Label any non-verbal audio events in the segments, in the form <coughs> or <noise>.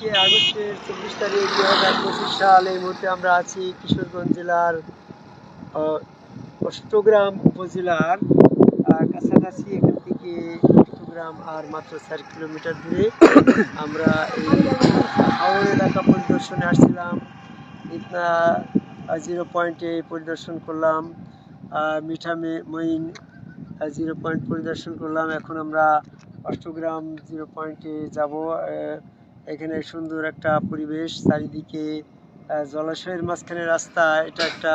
আজকে আগস্টের চব্বিশ তারিখ দু হাজার পঁচিশ সাল এই মুহূর্তে আমরা আছি কিশোরগঞ্জ জেলার অষ্টগ্রাম উপজেলার কাছাকাছি এখান থেকে অষ্টগ্রাম আর মাত্র চার কিলোমিটার দূরে আমরা এই হাওড় এলাকা পরিদর্শনে আসছিলাম। জিরো পয়েন্টে পরিদর্শন করলাম মিঠা মে- মঈন জিরো পয়েন্ট পরিদর্শন করলাম। এখন আমরা অষ্টগ্রাম জিরো পয়েন্টে যাব এখানে সুন্দর একটা পরিবেশ, চারিদিকে জলাশয়ের মাঝখানে রাস্তা, এটা একটা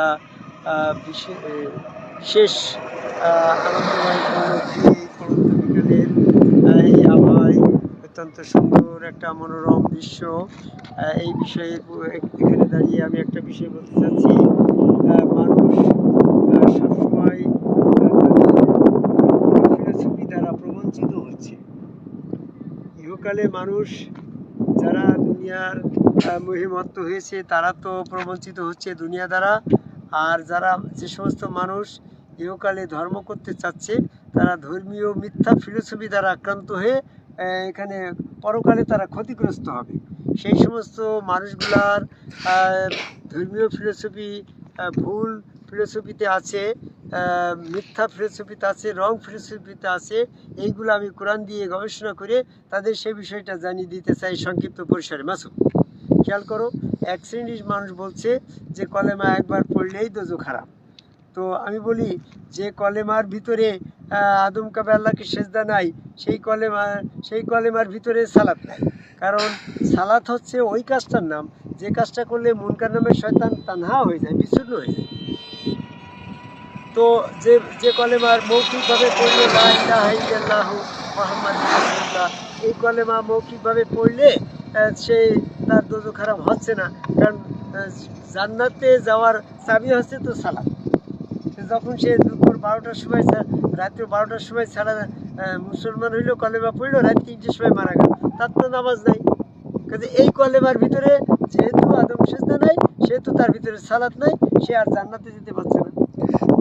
বিশেষ বিকেলের এই আবহাওয়ায় অত্যন্ত সুন্দর একটা মনোরম দৃশ্য। এই বিষয়ে এখানে দাঁড়িয়ে আমি একটা বিষয় বলতে চাচ্ছি। মানুষ সবসময় ফিলোসফি দ্বারা প্রবঞ্চিত হচ্ছে। ইহকালে মানুষ যারা দুনিয়ার মহিমত্ব হয়েছে, তারা তো প্রবঞ্চিত হচ্ছে দুনিয়া দ্বারা। আর যারা যে সমস্ত মানুষ ইহকালে ধর্ম করতে চাচ্ছে, তারা ধর্মীয় মিথ্যা ফিলোসফি দ্বারা আক্রান্ত হয়ে এখানে পরকালে তারা ক্ষতিগ্রস্ত হবে। সেই সমস্ত মানুষগুলার ধর্মীয় ফিলোসফি ভুল ফিলোসফিতে আছে। মিথ্যা ফিলোসফিতে আছে, রং ফিলোসফিতে আছে, এইগুলো আমি কোরআন দিয়ে গবেষণা করে তাদের সেই বিষয়টা জানিয়ে দিতে চাই সংক্ষিপ্ত পরিসরে। মাসুম, খেয়াল করো, এক শ্রেণির মানুষ বলছে যে কলেমা একবার পড়লেই দোজো খারাপ। তো আমি বলি যে কলেমার ভিতরে আদম কাবে আল্লাহকে সেজদা নাই, সেই কলেমা, সেই কলেমার ভিতরে সালাত নাই। কারণ সালাত হচ্ছে ওই কাজটার নাম, যে কাজটা করলে মুনকার নামে শয়তান তানহা হয়ে যায়, বিচ্ছিন্ন হয়ে যায়। তো যে যে কলেমার মৌখিকভাবে পড়লে রাসূলুল্লাহ, এই কলেমা মৌখিকভাবে পড়লে সে তার দোজো খারাপ হচ্ছে না। কারণ জান্নাতে যাওয়ার চাবি হচ্ছে তো সালাত। যখন সে দুপুর বারোটার সময় রাত্র বারোটার সময় ছাড়া মুসলমান হইল, কলেমা পড়ল, রাত তিনটের সময় মারা গেল। তার তো নামাজ নাই। কাজে এই কলেমার ভিতরে যেহেতু আদম সেজদা নাই, সেহেতু তার ভিতরে সালাত নাই, সে আর জান্নাতে যেতে পারছে না।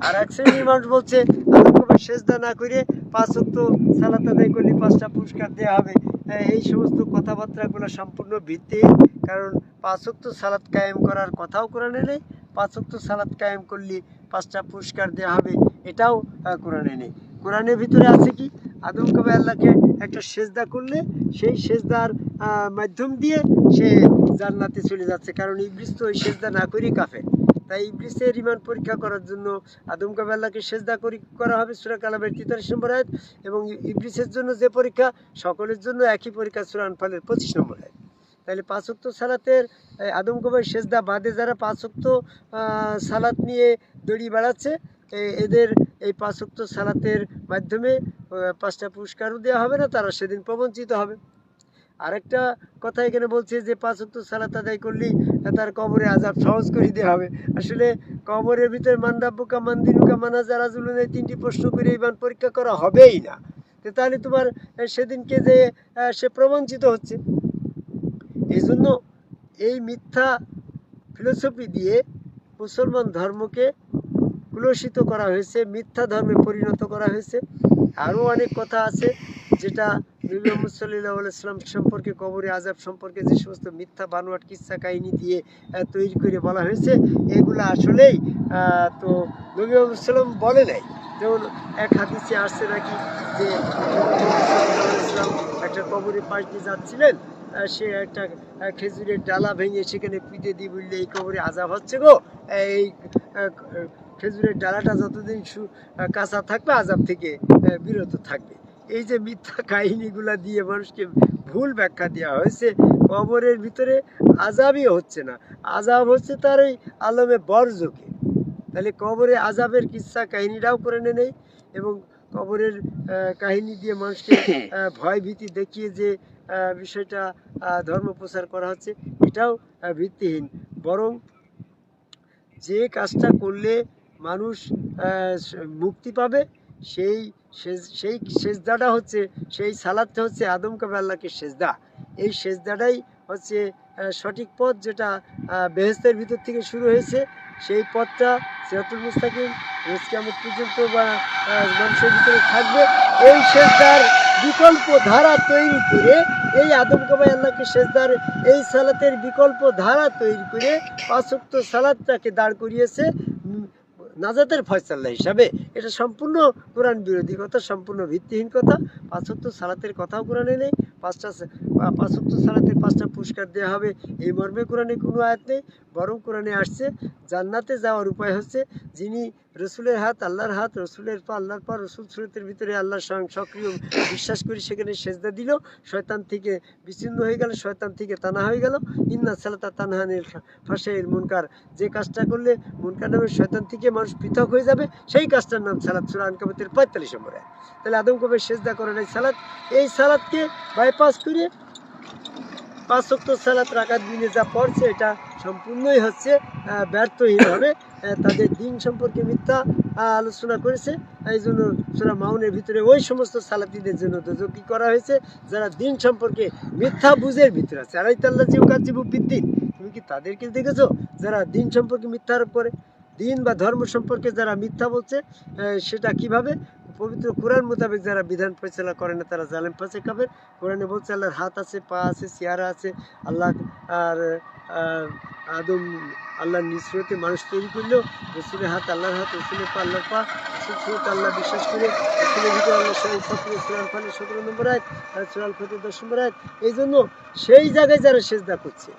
আর এক শ্রেণির মানুষ বলছে আদমকে সেজদা না করে পাঁচ অক্ত সালাত আদায় করলে পাঁচটা পুরস্কার দেওয়া হবে। এই সমস্ত কথাবার্তাগুলো সম্পূর্ণ ভিত্তিহীন, কারণ পাঁচ অক্ত সালাত কায়েম করার কথাও কোরআনে নেই, পাঁচ অক্ত সালাত কায়েম করলে পাঁচটা পুরস্কার দেওয়া হবে, এটাও কোরআনে নেই। কোরআনের ভিতরে আছে কি? আদম কবে আল্লাহকে একটা সেজদা করলে, সেই সেজদার মাধ্যম দিয়ে সে জান্নাতে চলে যাচ্ছে, কারণ ইবলিস তো ওই সেজদা না করেই কাফে তাই ইবলিসের রিমান্ড পরীক্ষা করার জন্য আদম কাবে আল্লাহকে সেজদা করি করা হবে সুরা কালামের তেতাল্লিশ নম্বর আয়াত এবং ইবলিসের জন্য যে পরীক্ষা, সকলের জন্য একই পরীক্ষা সুরা আনফালের পঁচিশ নম্বর আয়াত। তাহলে পাঁচক্ত সালাতের আদম কবাই সেজদা বাদে যারা পাঁচক্ত সালাত নিয়ে দড়ি বেড়াচ্ছে এদের এই পাঁচক্ত সালাতের মাধ্যমে পাঁচটা পুরস্কারও দেওয়া হবে না, তারা সেদিন প্রবঞ্চিত হবে। আরেকটা কথা এখানে বলছে যে পাঁচ ওয়াক্ত সালাত আদায় করলেই তার কবরে আজাব সহজ করে দেওয়া হবে। আসলে কবরের ভিতরে মান্দাব্বুকা মান্দিনুকা মানাজা রাজুলুন এই তিনটি প্রশ্ন করে ইমান পরীক্ষা করা হবেই না। তাহলে তোমার সেদিনকে যে সে প্রবঞ্চিত হচ্ছে। এই জন্য এই মিথ্যা ফিলোসফি দিয়ে মুসলমান ধর্মকে কুলসিত করা হয়েছে, মিথ্যা ধর্মে পরিণত করা হয়েছে। আরও অনেক কথা আছে যেটা নবী সম্পর্কে কবরে আজাব সম্পর্কে যে সমস্ত মিথ্যা বানোয়াট কিচ্ছা কাহিনী দিয়ে তৈরি করে বলা হয়েছে, এগুলো আসলেই তো নবী মোহাম্মদ বলে নাই। যেমন এক হাদিসে আসছে নাকি যে, একটা কবরের পাশ দিয়ে যাচ্ছিলেন সে একটা খেজুরের ডালা ভেঙে সেখানে পিঠে দিয়ে বললে, এই কবরে আজাব হচ্ছে গো, এই খেজুরের ডালাটা যতদিন কাঁচা থাকবে আজাব থেকে বিরত থাকবে। এই যে মিথ্যা কাহিনীগুলা দিয়ে মানুষকে ভুল ব্যাখ্যা দেওয়া হয়েছে কবরের ভিতরে আজাবই হচ্ছে না। আজাব হচ্ছে তার ওই আলমে বর্জকে। তাহলে কবরে আজাবের কিচ্ছা কাহিনীটাও করে নেই এবং কবরের কাহিনী দিয়ে মানুষকে <coughs> ভয় ভীতি দেখিয়ে যে বিষয়টা ধর্ম প্রচার করা হচ্ছে এটাও ভিত্তিহীন। বরং যে কাজটা করলে মানুষ মুক্তি পাবে সেই সেই সেজদাটা হচ্ছে, সেই সালাদটা হচ্ছে আদম কাবে আল্লাহকে সেজদা। এই সেজদাটাই হচ্ছে সঠিক পথ যেটা বেহেস্তের ভিতর থেকে শুরু হয়েছে, সেই পথটা সিরাতুল মুস্তাকিম, রোজ কিয়ামত পর্যন্ত বা মানুষের ভিতরে থাকবে। এই সেজদার বিকল্প ধারা তৈরি করে, এই আদম কাবাই আল্লাহকে সেজদার এই সালাতের বিকল্প ধারা তৈরি করে পাঁচক্ত সালাদটাকে দাঁড় করিয়েছে। নাজাতের ফয়সাল্লা হিসাবে এটা সম্পূর্ণ কোরআন বিরোধী কথা, সম্পূর্ণ ভিত্তিহীন কথা। পাঁচত্ব সালাতের কথাও কোরআনে নেই, পাঁচটা পাঁচত্ব সালাতের পাঁচটা পুরস্কার দেওয়া হবে। এই মর্মে কোরআনে কোনো আয়াত নেই, বরং কোরআনে আসছে জান্নাতে যাওয়ার উপায় হচ্ছে যিনি রসুলের হাত, আল্লাহর হাত, রসুলের পা, আল্লাহর পা, রসুল সুরতের ভিতরে আল্লাহর স্বয়ং সক্রিয় বিশ্বাস করি সেখানে সেজদা দিল। শয়তান থেকে বিচ্ছিন্ন হয়ে গেল, শয়তান থেকে তানা হয়ে গেল। ইন্না সালাতা তানহানিল ফাঁসের মুনকার। যে কাজটা করলে মুনকার নামে শয়তান থেকে মানুষ পৃথক হয়ে যাবে, সেই কাজটার নাম সালাদ সুরা আনকাবতের পঁয়তাল্লিশ নম্বরে। তাহলে আদম কবে সেজদা করেন এই সালাদ এই সালাদকে বাইপাস করে পাঁচ শক্ত সালাত রাখার দিনে যা পড়ছে এটা সম্পূর্ণই হচ্ছে আহ, ব্যর্থহীনভাবে তাদের দিন সম্পর্কে মিথ্যা আলোচনা করেছে। এই জন্য সুরা মাউনের ভিতরে ওই সমস্ত সালাতিদের জন্য দোজকি করা হয়েছে যারা দিন সম্পর্কে মিথ্যা বুঝের ভিতরে আছে। আর তাল্লা জিউ কাজিবু বিদ্দিন তুমি কি তাদেরকে দেখেছ? যারা দিন সম্পর্কে মিথ্যা আরোপ করে দিন বা ধর্ম সম্পর্কে যারা মিথ্যা বলছে সেটা কীভাবে? পবিত্র কোরআন মোতাবেক যারা বিধান পরিচালনা করে না, তারা জালেম, ফাঁসে খাবে কোরআনে বলছে, আল্লাহর হাত আছে, পা আছে, চেহারা আছে, আল্লাহ আর আদম, আল্লাহর নিঃস্রতে মানুষ তৈরি করলেও রসুলের হাত, আল্লাহর হাত, রসুলের পা, আল্লাহর পা সুরত আল্লাহ বিশ্বাস করে, রসুলের ভিতরে আল্লাহ সুরাল সতেরো নম্বর আয় আর সুরাল ফতে দশ নম্বর আয় এই জন্য সেই জায়গায় যারা সেজদা করছে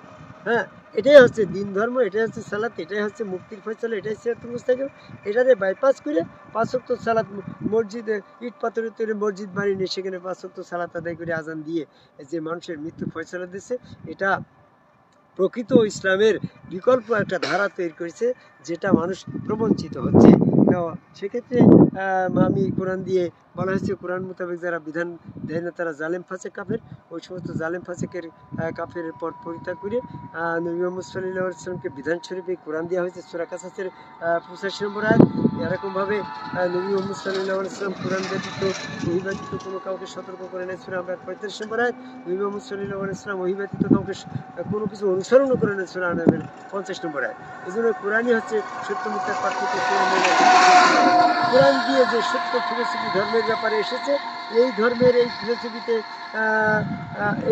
হ্যাঁ এটাই হচ্ছে দিন ধর্ম, এটাই হচ্ছে সালাত, এটাই হচ্ছে মুক্তির ফয়সালা, এটাই সিরাতুল মুস্তাকিম। এটারে বাইপাস করে পাঁচক্ত সালাত মসজিদে, ইট পাথরের তৈরি মসজিদ বানিয়ে সেখানে পাঁচক্ত সালাত আদায় করে আজান দিয়ে যে মানুষের মৃত্যু ফয়সালা দিচ্ছে এটা প্রকৃত ইসলামের বিকল্প একটা ধারা তৈরি করেছে, যেটা মানুষ প্রবঞ্চিত হচ্ছে। তো সেক্ষেত্রে আমি কোরআন দিয়ে বলা হয়েছে, কোরআন মোতাবেক যারা বিধান দেয় না, তারা জালেম ফাঁসে কাফের। ওই সমস্ত জালেম ফাঁসেকের কাফের পথ পরিত্যাগ করে নবী মোহাম্মদ বিধান শরীফে কোরআন দেওয়া হয়েছে, সুরা কাসাসের পঁচাশি নম্বর আয় এরকমভাবে নবী মোহাম্মদ সাল্লাহ ইসলাম কোরআন ব্যতীত ওহি ব্যতীত কোনো কাউকে সতর্ক করে নেয় সুরা আমরা পঁয়তাল্লিশ নম্বর আয় নবী মোহাম্মদ সাল্লাহ ইসলাম ওহি ব্যতীত কাউকে কোনো কিছু অনুসরণও করে নেয় সুরা আনাবের পঞ্চাশ নম্বর আয় এই জন্য কোরআনই হচ্ছে সত্য মিথ্যার পার্থক্য কোরআন দিয়ে যে সত্য ফিলোসফি ধর্মের ব্যাপারে এসেছে, এই ধর্মের এই ফিলোসফিতে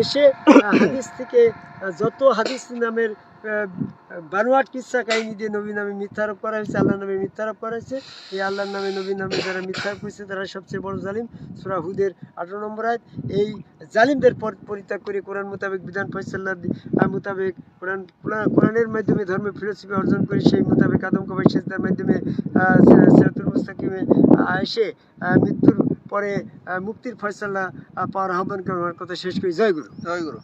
এসে হাদিস থেকে যত হাদিস নামের বানোয়াট কিসা কাহিনী দিয়ে নবী নামে মিথ্যারোপ করা হয়েছে আল্লাহ নামে মিথ্যারোপ করা হয়েছে। এই আল্লাহর নামে নবী নামে যারা মিথ্যারোপ করেছে, তারা সবচেয়ে বড় জালিম। সুরা হুদের আঠারো নম্বর আয়াত, এই জালিমদের পর- পরিত্যাগ করে কোরআন মোতাবেক বিধান ফয়সাল্লা মোতাবেক কোরআন, কোরআন- কোরআনের মাধ্যমে ধর্মের ফিলোসফি অর্জন করে সেই মোতাবেক আদম কবাই সেজদার মাধ্যমে সিরাতুল মুস্তাকিমে এসে মৃত্যুর পরে মুক্তির ফয়সাল্লা পাওয়ার আহ্বান করার কথা শেষ করি। জয় গুরু। জয় গুরু।